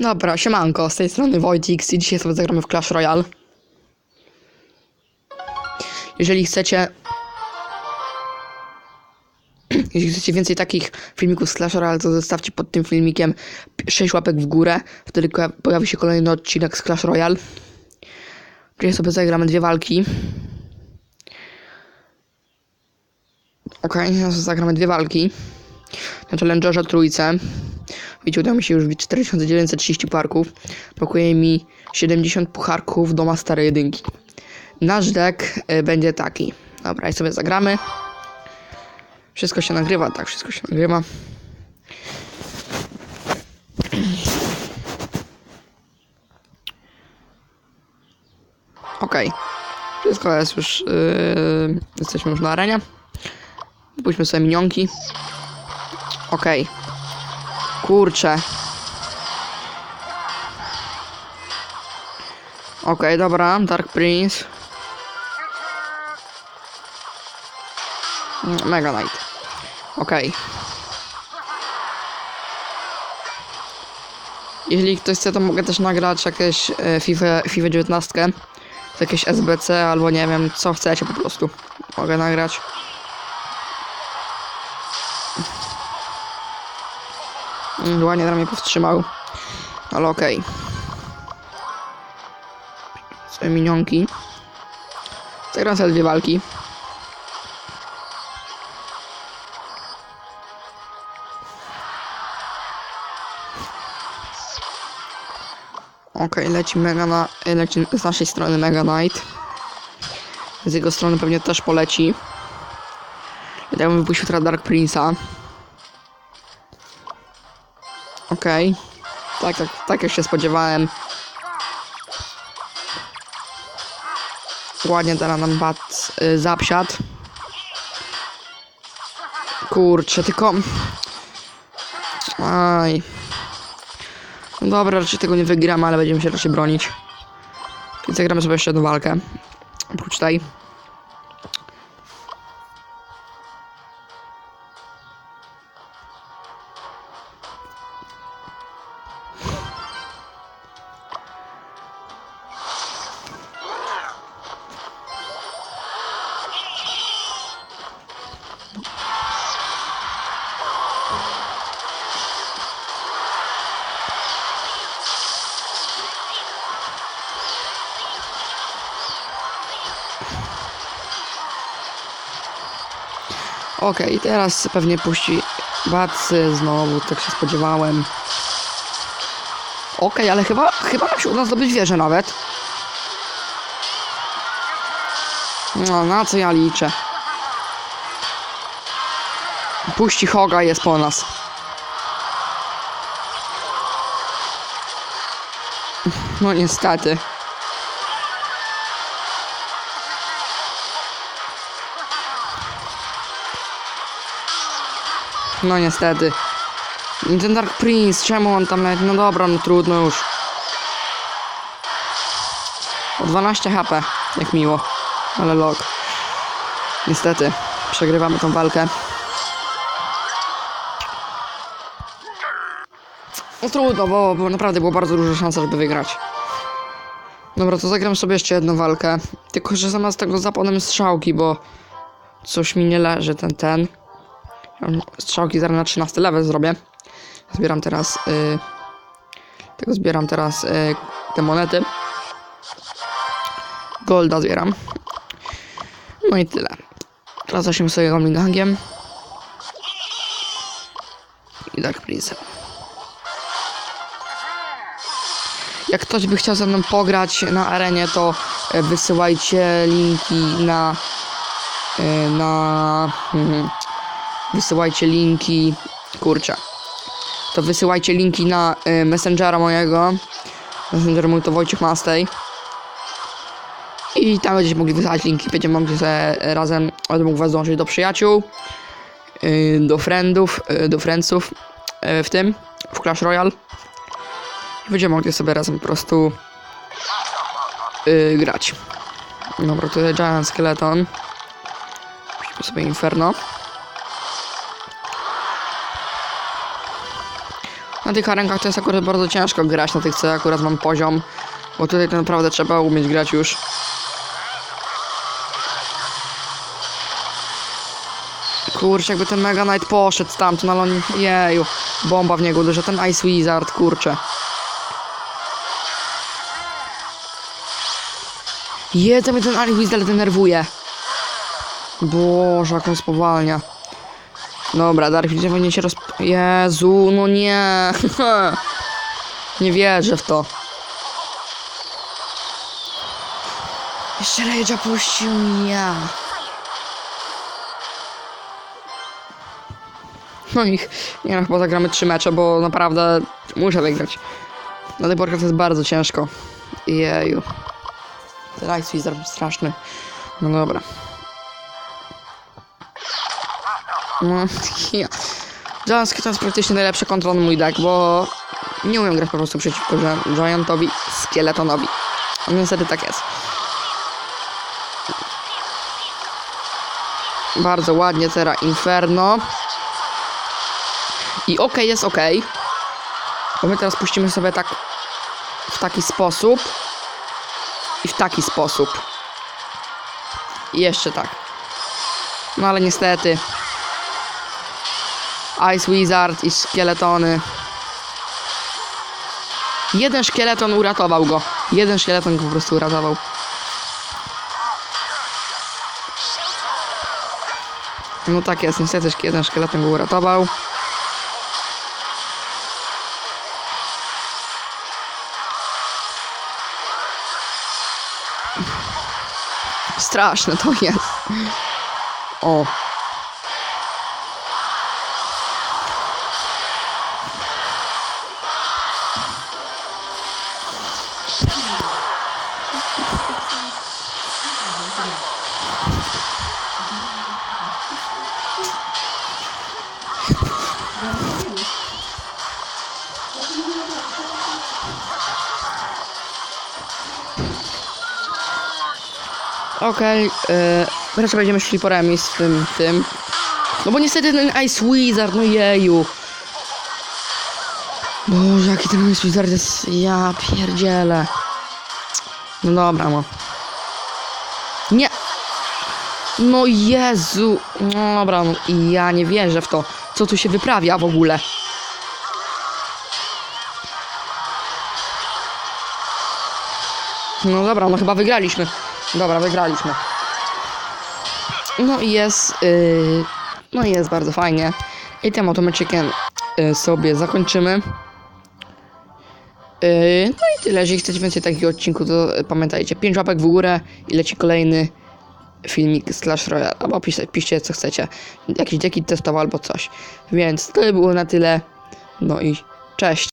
Dobra, siemanko, z tej strony Wojtix i dzisiaj sobie zagramy w Clash Royale. Jeżeli chcecie... Jeśli chcecie więcej takich filmików z Clash Royale, to zostawcie pod tym filmikiem 6 łapek w górę. Wtedy pojawi się kolejny odcinek z Clash Royale. Dzisiaj sobie zagramy dwie walki. Okej, okay, zagramy dwie walki. Na Challengerze trójce. Udało mi się już wbić 4930 parków. Brakuje mi 70 pucharków do Master jedynki. Nasz deck y, będzie taki. Dobra, i sobie zagramy. Wszystko się nagrywa, tak, wszystko się nagrywa. Okej. Wszystko jest już... Yy, jesteśmy już na arenie. Pójdźmy sobie minionki. Okej. Kurczę. Okej, dobra, Dark Prince. Mega Knight. Okej. Jeśli ktoś chce, to mogę też nagrać jakieś e, FIFA, FIFA 19. Jakieś SBC albo nie wiem, co chcecie po prostu. Mogę nagrać. Ładnie dla mnie powstrzymał. Ale okej. Swoje minionki. Zagram sobie dwie walki. Okej, leci Mega na... leci z naszej strony Mega Knight. Z jego strony pewnie też poleci. Ja bym wypuścił teraz Dark Prince'a. Okej. Tak, jak, tak jak się spodziewałem. Ładnie teraz nam bat y, zapsiadł. Kurczę, tylko... Aj. No dobra, raczej tego nie wygramy, ale będziemy się raczej bronić. Więc zagramy sobie jeszcze jedną walkę. Oprócz tej. Okej, teraz pewnie puści Bacy znowu, tak się spodziewałem. Okej, ale chyba, chyba nam się uda zdobyć wieżę nawet. No, na co ja liczę? Puści Hoga jest po nas. No niestety. No niestety. Ten Dark Prince, czemu on tam nawet... No dobra, no trudno już. O 12 HP, jak miło. Ale log. Niestety, przegrywamy tą walkę. No trudno, bo, bo naprawdę było bardzo duża szansa, żeby wygrać. Dobra, to zagram sobie jeszcze jedną walkę. Tylko, że zamiast tego zapłonem strzałki, bo coś mi nie leży ten, ten. Strzałki zaraz na 13 level zrobię. Zbieram teraz. Y, tego zbieram teraz y, te monety. Golda zbieram. No i tyle. Teraz zaczniemy sobie Omnigangiem. I Dark Prince'em. Jak ktoś by chciał ze mną pograć na arenie, to y, wysyłajcie linki na. y, na. Wysyłajcie linki. Kurczę. To wysyłajcie linki na y, Messengera mojego. Messenger mój to Wojciech Mastej. I tam będziecie mogli wysyłać linki. Będziemy mogli sobie razem, będę mógł was dążyć do przyjaciół, y, do friendów, y, do friendsów y, w tym, w Clash Royale. I będziemy mogli sobie razem po prostu y, grać. Dobra, tutaj Giant Skeleton. Puśćmy sobie Inferno. Na tych arenkach to jest akurat bardzo ciężko grać, na tych co akurat mam poziom. Bo tutaj to naprawdę trzeba umieć grać już. Kurczę, jakby ten Mega Knight poszedł stamtąd, ale on... Jeju. Bomba w niego uderza, ten Ice Wizard, kurczę. Jezu, mnie ten Ice Wizard denerwuje. Boże, jak on spowalnia. Dobra, Dark powinien się roz... Jezu, no nie. nie wierzę w to. Jeszcze Rage'a puścił ja. No i nie no, chyba zagramy trzy mecze, bo naprawdę muszę wygrać. Na tej porze to jest bardzo ciężko. Jeju. Ten Wizard straszny. No dobra. No, ja. Giantski to jest praktycznie najlepszy kontrol mój deck, bo nie umiem grać po prostu przeciwko Gi- Giantowi, Skeletonowi. No niestety tak jest. Bardzo ładnie teraz Inferno. I okej, jest okej. Bo my teraz puścimy sobie tak w taki sposób. I w taki sposób. I jeszcze tak. No ale niestety. Ice Wizard i szkieletony. Jeden szkieleton uratował go. Jeden szkieleton go po prostu uratował. No tak jest, niestety jeden szkieleton go uratował. Straszne to jest. O. Okej, okay, raczej będziemy szli po remis z tym, tym. No bo niestety ten Ice Wizard, no jeju. Boże, jaki ten Ice Wizard jest, ja pierdzielę. No dobra, no. Nie. No Jezu. No dobra, no ja nie wierzę w to. Co tu się wyprawia w ogóle? No dobra, no chyba wygraliśmy. Dobra, wygraliśmy. No i jest. Yy, no i jest bardzo fajnie. I tym oto meczykiem yy, sobie zakończymy. Yy, no i tyle. Jeżeli chcecie więcej takich odcinków, to pamiętajcie. 5 łapek w górę i leci kolejny filmik z Clash Royale. Albo piszcie, piszcie co chcecie. Jakiś deki testował albo coś. Więc to by było na tyle. No i cześć.